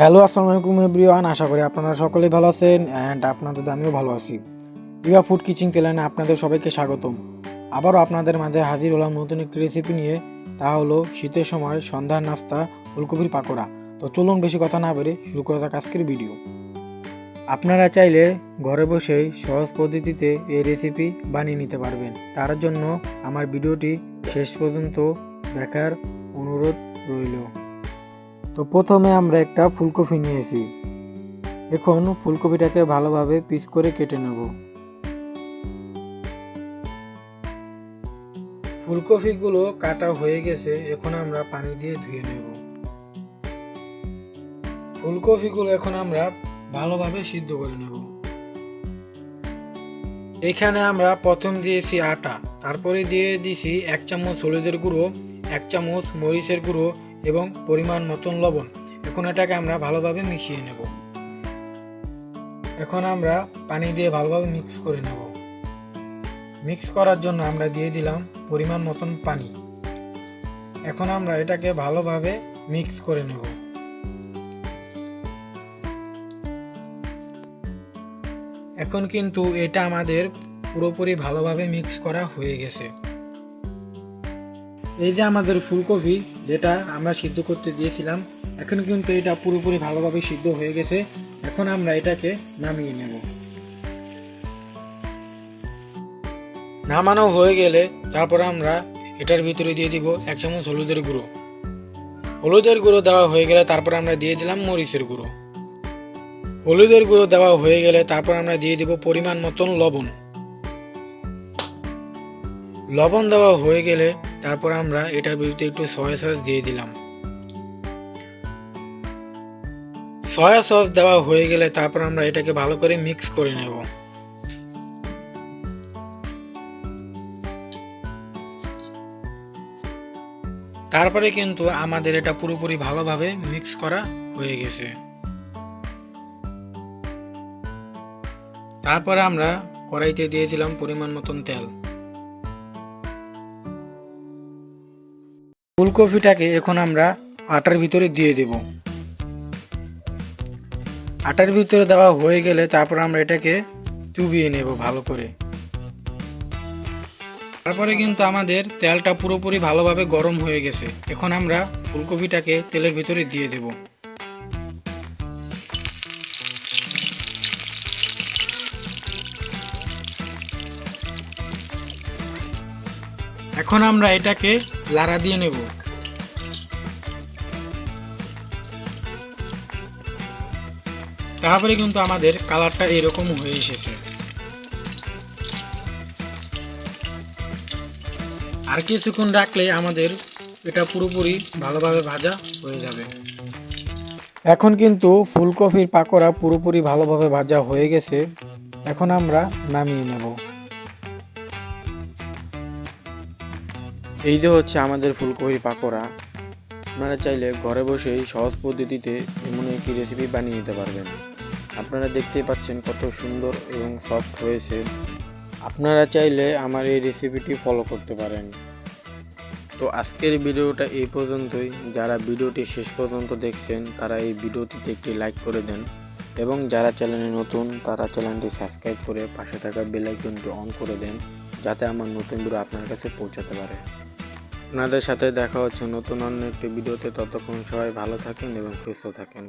Hello, আসসালামু আলাইকুম everyone. আশা করি আপনারা সকলেই ভালো আছেন অ্যান্ড আপনাদের আমিও ভালো আছি। ইভা ফুড কিচিং চ্যানেলে আপনাদের সবাইকে স্বাগতম। আবারও আপনাদের মাঝে হাজির হলাম নতুন একটি রেসিপি নিয়ে। তা হলো শীতের সময় সন্ধ্যার নাস্তা, ফুলকপির পাকোড়া। তো চলুন বেশি কথা না বেরে শুরু করা যাক আজকের ভিডিও আপনারা চাইলে ঘরে বসেই সহজ পদ্ধতিতে এই রেসিপি বানিয়ে নিতে পারবেন। তার জন্য আমার ভিডিওটি শেষ পর্যন্ত দেখার অনুরোধ রইল। তো প্রথমে আমরা একটা ফুলকপি নিয়েছি। এখন ফুলকপিটাকে ভালোভাবে পিস করে কেটে নেব। ফুলকপিগুলো কাটা হয়ে গেছে, এখন আমরা পানি দিয়ে ধুয়ে নেব। ফুলকপিগুলো এখন আমরা ভালোভাবে সিদ্ধ করে নেব। এখানে আমরা প্রথম দিয়েছি আটা, তারপরে দিয়ে দিয়েছি এক চামচ হলুদের গুঁড়ো, এক চামচ মরিচের গুঁড়ো এবং পরিমাণ মতন লবণ, এখন এটাকে আমরা ভালোভাবে মিশিয়ে নেব। এখন আমরা পানি দিয়ে ভালোভাবে মিক্স করে নেব। মিক্স করার জন্য আমরা দিয়ে দিলাম পরিমাণ মতন পানি। এখন আমরা এটাকে ভালোভাবে মিক্স করে নেব। এখন কিন্তু এটা আমাদের পুরোপুরি ভালোভাবে মিক্স করা হয়ে গেছে। এই যে আমাদের ফুলকপি, যেটা আমরা সিদ্ধ করতে দিয়েছিলাম, এখন কিন্তু এটা পুরোপুরি ভালোভাবে সিদ্ধ হয়ে গেছে। এখন আমরা এটাকে নামিয়ে নেব। নামানো হয়ে গেলে তারপর আমরা এটার ভিতরে দিয়ে দিব এক চামচ হলুদের গুঁড়ো। হলুদের গুঁড়ো দেওয়া হয়ে গেলে তারপর আমরা দিয়ে দিলাম মরিচের গুঁড়ো। হলুদের গুঁড়ো দেওয়া হয়ে গেলে তারপর আমরা দিয়ে দিব পরিমাণ মতন লবণ। লবণ দেওয়া হয়ে গেলে তারপর আমরা এটার বিরুদ্ধে একটু সয়া সস দিয়ে দিলাম। সয়া সস দেওয়া হয়ে গেলে তারপর আমরা এটাকে ভালো করে মিক্স করে নেব। তারপরে কিন্তু আমাদের এটা পুরোপুরি ভালোভাবে মিক্স করা হয়ে গেছে। তারপরে আমরা কড়াইতে দিয়েছিলাম পরিমাণ মতন তেল। ফুলকপিটাকে এখন আমরা আটার ভিতরে দিয়ে দেব। আটার ভিতরে দেওয়া হয়ে গেলে তারপর আমরা এটাকে চুবিয়ে নেব ভালো করে। তারপরে কিন্তু আমাদের তেলটা পুরোপুরি ভালোভাবে গরম হয়ে গেছে। এখন আমরা ফুলকপিটাকে তেলের ভিতরে দিয়ে দেব। এখন আমরা এটাকে লাড়া দিয়ে নেব। তারপরে কিন্তু আমাদের কালারটা এরকম হয়ে এসেছে। আর কিছুক্ষণ রাখলে আমাদের এটা পুরোপুরি ভালোভাবে ভাজা হয়ে যাবে। এখন কিন্তু ফুলকপির পাকোড়া পুরোপুরি ভালোভাবে ভাজা হয়ে গেছে। এখন আমরা নামিয়ে নেব। এই যে হচ্ছে আমাদের ফুলকপির পাকোড়া, আপনারা চাইলে ঘরে বসেই সহজ পদ্ধতিতে এমন একটি রেসিপি বানিয়ে নিতে পারবেন। আপনারা দেখতেই পাচ্ছেন কত সুন্দর এবং সফট হয়েছে। আপনারা চাইলে আমার এই রেসিপিটি ফলো করতে পারেন। তো আজকের ভিডিওটা এই পর্যন্তই। যারা ভিডিওটি শেষ পর্যন্ত দেখছেন, তারা এই ভিডিওটিতে একটি লাইক করে দেন এবং যারা চ্যানেলে নতুন, তারা চ্যানেলটি সাবস্ক্রাইব করে পাশে থাকা বেল আইকনটি অন করে দেন, যাতে আমার নতুন ভিডিও আপনার কাছে পৌঁছাতে পারে। আপনাদের সাথে দেখা হচ্ছে নতুন অন্য একটি ভিডিওতে। ততক্ষণ সবাই ভালো থাকেন এবং সুস্থ থাকেন।